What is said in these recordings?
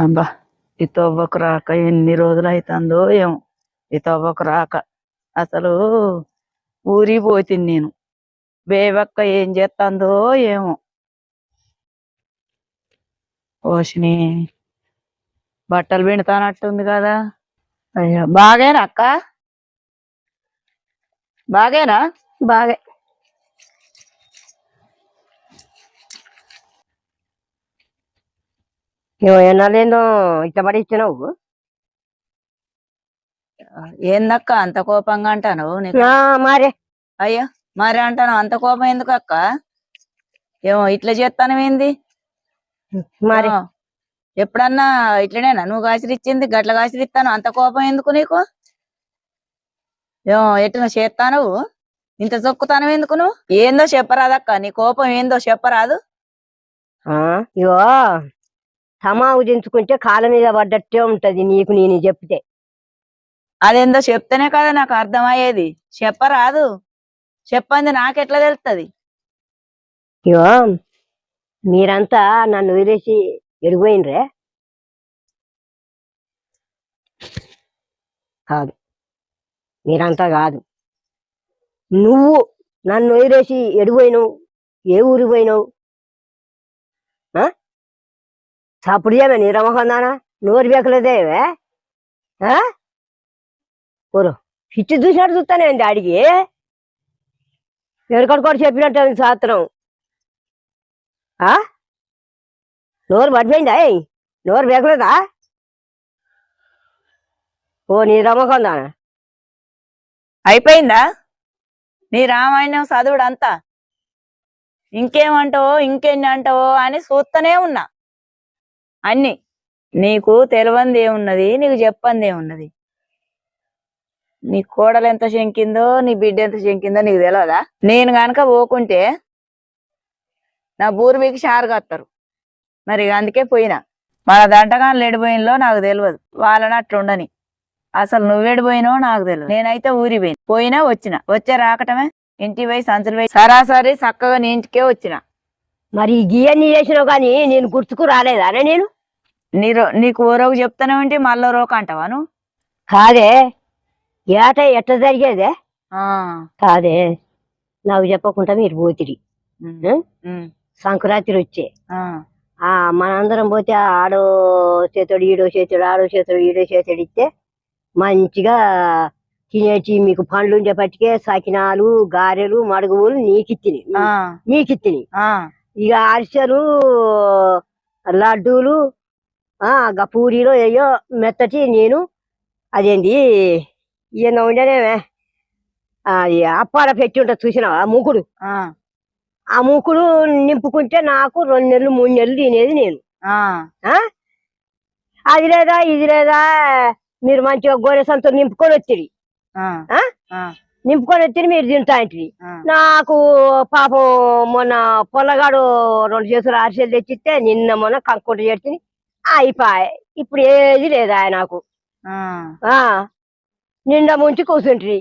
అబ్బా ఈ తవ్వకు రాక ఎన్ని రోజులు అవుతుందో ఏమో. ఈ తవ్వకు రాక అసలు ఊరి పోతుంది నేను. బేవక్క ఏం చేస్తుందో ఏమో. ఓషిని బట్టలు పిండుతానట్టుంది కదా. అయ్యో బాగేనా అక్క? బాగేనా? బాగా. నువ్వు ఎన్నాళ్ళేందో ఇట్లా పడి ఇచ్చినావు ఏందక్క అంత కోపంగా అంటాను మరే. అయ్యో మరి అంటాను అంత కోపం ఎందుకు అక్క ఏమో ఇట్లా చేస్తాను ఏంది? మరి. ఎప్పుడన్నా ఇట్లనేనా? నువ్వు కాసిరిచ్చింది గట్ల కాసిరిస్తాను అంత కోపం ఎందుకు నీకు? ఏమో ఎట్లా చేస్తాను ఇంత చొక్కుతాను ఎందుకు నువ్వు? ఏందో చెప్పరాదక్క. నీ కోపం ఏందో చెప్పరాదు. ఇగో తమావు దించుకుంటే కాళ్ళ మీద పడ్డట్టే ఉంటది నీకు నేను చెప్తే. అదేందో చెప్తేనే కదా నాకు అర్థమయ్యేది. చెప్పరాదు. చెప్పంది నాకెట్లా తెలుస్తుంది ఇగో మీరంతా నన్ను వదిలేసి ఎడిపోయినరే కాదు. మీరంతా కాదు. నువ్వు నన్ను వదిలేసి ఎడిపోయినావు ఏ ఊరికి పోయినావు? ఆ? చప్పుడు చేయమే నీ రమకొందానా నోరు బేకలేదేవే ఊరు పిచ్చి చూసినట్టు చూస్తానేంది అడిగి ఎడకొడుకోడు చెప్పినట్టు ఉంది శాస్త్రం ఆ? నోరు పడిపోయిందా నోరు బేకలేదా? ఓ నీ రమ్మకొందా అయిపోయిందా? నీ రామాయణం చదువుడు అంతా ఇంకేమంటావో ఇంకెన్ని అంటావో అని చూస్తూనే ఉన్నా. అన్ని. నీకు తెలియంది ఏమున్నది నీకు చెప్పంది ఏమున్నది నీ కోడలు ఎంత శంకిందో నీ బిడ్డ ఎంత శంకిందో నీకు తెలియదా నేను గనక పోకుంటే నా పూర్వీకి షారు మరి అందుకే పోయినా. మన దంటగాను లేడిపోయినలో నాకు తెలియదు వాళ్ళని అట్లుండని అసలు నువ్వేడిపోయినో నాకు తెలియదు నేనైతే ఊరి పోయిన. పోయినా వచ్చిన. వచ్చే రాకటమే ఇంటి పోయి సంచులు పోయి సరాసరి చక్కగా నీ ఇంటికే వచ్చిన. మరి గీయన్ని చేసినావు కానీ నేను గుర్తుకు రాలేదానే నేను? నీ రో- నీకు ఓ రోజు చెప్తానే ఉంటే మళ్ళీ రోక అంటావా నువ్వు? కాదే. ఏట ఎట్ట జరిగేదే? కాదే. నాకు చెప్పకుండా మీరు పోతిరి. సంక్రాంతి వచ్చే మనందరం పోతే ఆడో చేతుడు ఈడో చేతుడు ఆడో చేతుడు ఈడో చేతుడు ఇస్తే మంచిగా తినేసి మీకు పండ్లు ఉండేపటికే సకినాలు గారెలు మడుగులు నీకిత్తిని. నీకిత్తిని. ఇక అరిసెలు లడ్డూలు ఆ పూరీలు అయ్యో మెత్తటి నేను అదేంది ఈయన ఉండేనేమే అది అప్పాడ పెట్టి ఉంటుంది చూసినావా మూకుడు? ఆ, ఆ మూకుడు నింపుకుంటే నాకు రెండు నెలలు మూడు నెలలు తినేది నేను. ఆ, ఆ? అది లేదా ఇది లేదా మీరు మంచిగా గోరె సంతో నింపుకొని వచ్చిరి. ఆ, ఆ? ఆ, నింపుకొని వచ్చిరి మీరు తింటా అంటిరి. ఆ. నాకు పాపం మొన్న పొల్లగాడు రెండు చేతులు అరిసెలు తెచ్చిస్తే నిన్న మొన్న కంకుంట చేర్చి అయిపోయి. ఇప్పుడు ఏది లేదా నాకు. నిండా ముంచి కూర్చుంట్రి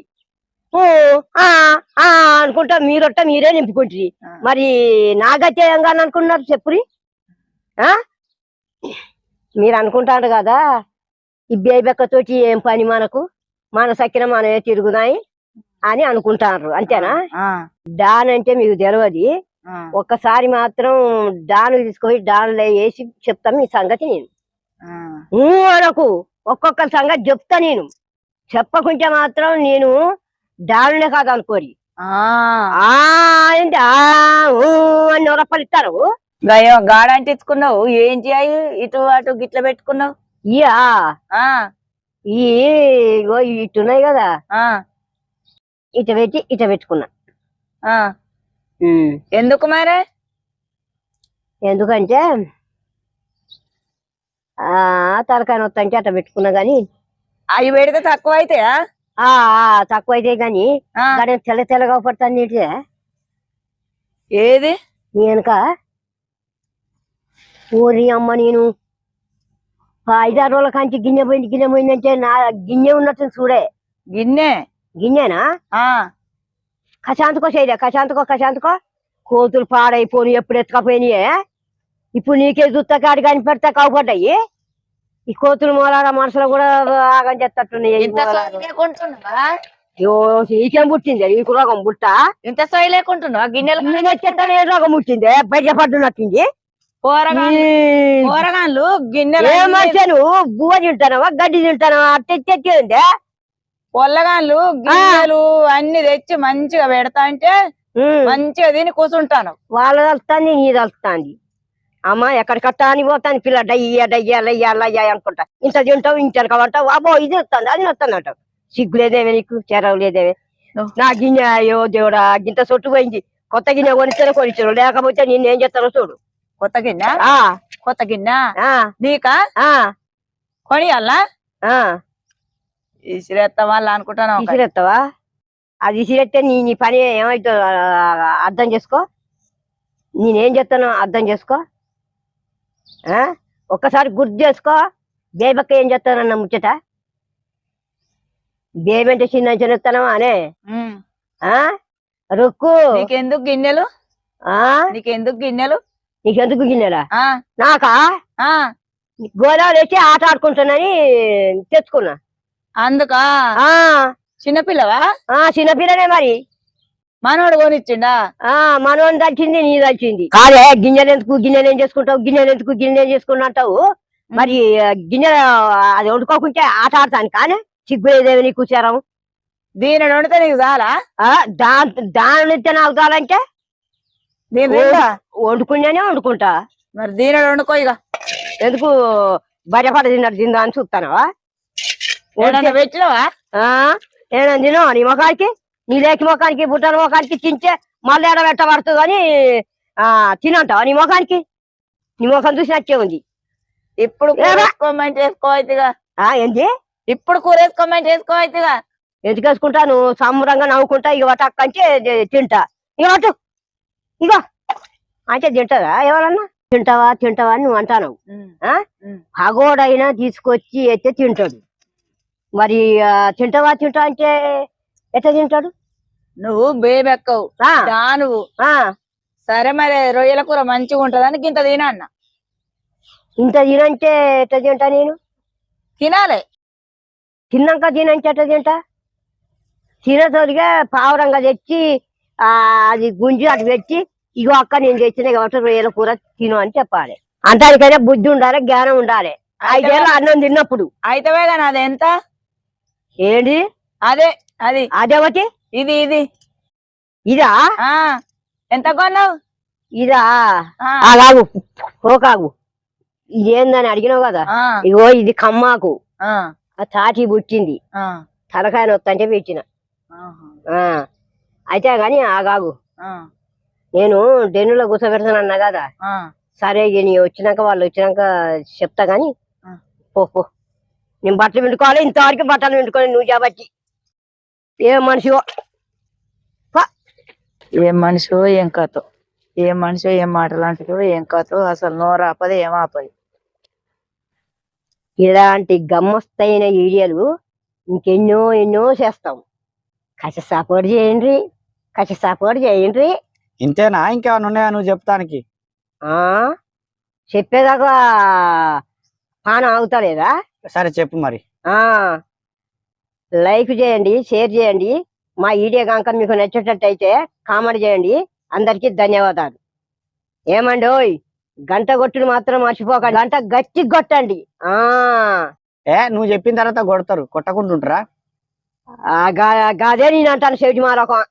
అనుకుంటా మీరొట్ట మీరే నింపుకుంట్రి. మరి నా గతి ఏం కాని అనుకున్నారు చెప్పురి? ఆ? మీరు అనుకుంటారు కదా ఈ బేబెక్కతోటి ఏం పని మనకు? మన సక్కిన మనమే తిరుగుదాయి అని అనుకుంటారు అంతేనా? అంటే మీకు తెలియదు ఒక్కసారి మాత్రం డాను తీసుకొని డాన్లో వేసి చెప్తాను ఈ సంగతి నేను. అనకు. ఒక్కొక్క సంగతి చెప్తా నేను. చెప్పకుంటే మాత్రం నేను డాన్లే కాదు అనుకోరి. ఆ. ఆ ఏంటి? ఆ ఊ అని నొరపలిస్తారు గయ్యో గాడ అంటించుకున్నావు ఏం చేయి ఇటు అటు గిట్ల పెట్టుకున్నావు? ఇయా? ఆ, ఈ ఇగో ఇట్టున్నాయి కదా. ఆ, ఇట పెట్టి ఇట పెట్టుకున్నా. ఎందుకు మరే? ఎందుకంటే ఆ తలకాయ నొత్తంటే అట్ట పెట్టుకున్నా గాని. అవి పెడితే తక్కువ ఆ, తక్కువ అయితే గాని గాని తెల్ల తెల్లగా పడతాను నీటిదే. ఏది? నీ వెనక. ఊరి అమ్మ నేను. ఆ ఐదారు రోజుల కాంచి గిన్నె పోయింది గిన్నె పోయిందంటే నా గిన్నె ఉన్నట్టు చూడే. గిన్నె? గిన్నెనా? ఆ. కశాంతకో చేయలే కశాంతకో కశాంతకో. కోతులు పాడైపోయి ఎప్పుడు ఎత్తుకపోయినాయే? ఇప్పుడు నీకే జుత్త కాడి కనిపెడతా కావుపడ్డాయి ఈ కోతులు మూలాడ మనసులో కూడా ఆగం చేస్తట్టున్నాయి మూలాలు. ఈకేం పుట్టింది? ఈ రోగం పుట్ట? ఇంత సోయి లేకుంటున్నావా? గిన్నెలు ఏ రోగం పుట్టింది? బయట పడ్డున్నట్టుంది కూరగాయలు గిన్నెలు ఏ అన్ని- మనిషి నువ్వు బువ్వ తింటానవా? గడ్డి తింటానవా? అట్ట తెచ్చేది పొల్లగాన్లు గిన్నెలు అన్ని తెచ్చి మంచిగా పెడతా అంటే మంచిగా తిని కూర్చుంటాను వాళ్ళ తలుస్తుంది నీ తలుస్తుంది. అమ్మ ఎక్కడికట్టా అని పోతాను పిల్ల డయ్య డయ్య లయ్య లయ్య అనుకుంటా. ఇంత తింటావు ఇంత వెనకమంటావు అబ్బో ఇది వస్తుంది అది వస్తుంది అంటావు. సిగ్గు లేదేవే నీకు చెరవు లేదేవే నా గిన్నె అయ్యో దేవుడా గింత సొట్టు పోయింది. కొత్త గిన్నె కొనిచ్చారో కొనిచ్చారు. లేకపోతే నిన్ను ఏం చేస్తారో చూడు. కొత్త గిన్నె? ఆ. కొత్త గిన్నె? ఆ. నీకా? ఆ. కొనియాలా? ఇసిరేత్తా అనుకుంటాను ఒకటి. విసిరెత్తావా అది విసిరెత్తే నీ నీ పని ఏమైతే అర్థం చేసుకో. నేనేం చెప్తానో అర్థం చేసుకో. ఒక్కసారి గుర్తు చేసుకో. బేబక్క ఏం చెప్తానన్న ముచ్చట. బేబీ అంటే చిన్న చిన్నతనం అనే. రొక్కు. నీకెందుకు గిన్నెలు? ఆ? నీకెందుకు గిన్నెలు? నీకెందుకు గిన్నెలా? నాకా? గోదావరి వచ్చి ఆట ఆడుకుంటానని తెచ్చుకున్నా. అందుకా? ఆ. చిన్నపిల్లవా? ఆ చిన్నపిల్లనే మరి. మనోడు కొనిచ్చిండా? ఆ మనోని దచ్చింది నీ దచ్చింది కాదే. గింజలు ఎందుకు గిన్నెలు ఏం చేసుకుంటావు గిన్నెలు ఎందుకు గిన్నెలు ఏం చేసుకున్నా అంటావు? మరి గింజలు అది వండుకోకుంటే ఆట ఆడతాను కానీ? సిగ్గు లేదేవి నీకు కూర్చారం దీని వండితే నీకు చాలా? దా దాని నాకు కావాలంటే దీని తింటా వండుకున్నానే వండుకుంటా. మరి దీని వండుకో ఇక ఎందుకు బర్రెపడ తిన్నట్టు తిందా అని చూస్తానవా? ఏడన్నా పెట్టినవా? నేను తినో నీ ముఖానికి? నీ లేకి ముఖానికి బుట్టల ముఖానికి తింటే మళ్ళీ ఎడ పెట్టబడుతుంది అని ఆ, తినంటావా నీ ముఖానికి? నీ ముఖం చూసి నచ్చే ఉంది. ఇప్పుడు వేసుకోవచ్చుగా ఆ ఏంటి ఇప్పుడు కూరేసుకోమంటే వేసుకోవచ్చుగా ఎందుకు వేసుకుంటా? నువ్వు సంబరంగా నవ్వుకుంటా ఇక వాటి అక్కంటే తింటా. ఇక పట్టు ఇగో. అంటే తింటదా ఎవరన్నా? తింటావా తింటావా అని నువ్వు? ఉమ్. పగోడైనా తీసుకొచ్చి ఎత్తే తింటాడు. మరి తింటావా తింటా అంటే ఎట్లా తింటాడు? నువ్వు బేబెక్కవు దానువు. ఆ, సరే మరి రొయ్యల కూర మంచిగా ఉంటదని గింత తిన అన్న. ఇంత తినంటే ఎట్లా తింటా నేను? తినాలి. తిన్నాక తినంటే ఎట్లా తింటా? తినతోడిగా పావురంగా తెచ్చి ఆ అది గుంజి అటు పెట్టి ఇగో అక్క నేను తెచ్చిన కాబట్టి రొయ్యల కూర తిను అని చెప్పాలి. అంటానికైనా బుద్ధి ఉండాలి జ్ఞానం ఉండాలి. ఐదేళ్ళు అన్నం తిన్నప్పుడు. అయితేవే కానీ అది ఎంత? ఏంటి? అదే అది. అదేవతి ఇది ఇది. ఇదా? ఆ ఎంత కొన్నావు? ఇదా? ఆ, ఆ కాగు ఓ కాగు. ఇదేందని అడిగినావు కదా? ఇగో ఇది కమ్మాకు. ఆ, తాటి పుట్టింది తలకాయ నొత్తంటే పెట్టిన. ఆహా, ఆ. అయితే గాని ఆగాగు నేను డెన్నులో కూర్చోబెడతాను అన్నా కదా. సరే నీ వచ్చినాక వాళ్ళు వచ్చినాక చెప్తా గాని పో. నేను బట్టలు పిండుకోవాలి ఇంతవరకు బట్టలు పిండుకోవాలి నువ్వు కాబట్టి. ఏ మనిషి ఏం మనిషో ఏం కథో? ఏం మనిషో ఏం మాటలు అంటాడో ఏం కథో అసలు నోరు ఆపది ఏం ఆపది. ఇలాంటి గమ్మస్తైన వీడియోలు ఇంకెన్నో ఎన్నో చేస్తాం. కసి సపోర్ట్ చేయండి కసి సపోర్ట్ చేయండి. ఇంతేనా? ఇంకేమైనా ఉన్నాయా నువ్వు చెప్తానికి ఆ? చెప్పేదాకా పానం ఆగుతలేదా? సరే చెప్పు మరి. ఆ లైక్ చేయండి షేర్ చేయండి. మా వీడియో కనుక మీకు నచ్చేటట్టయితే కామెంట్ చేయండి. అందరికీ ధన్యవాదాలు. ఏమండి ఓయ్ గంట కొట్టుడు మాత్రం మర్చిపోకండి. గంట గట్టి కొట్టండి. ఆ. ఏ నువ్వు చెప్పిన తర్వాత కొడతారు. కొట్టకుంటుంటారా ఆ గా- గాదే నేను అంటాను చెవిటి మారకం.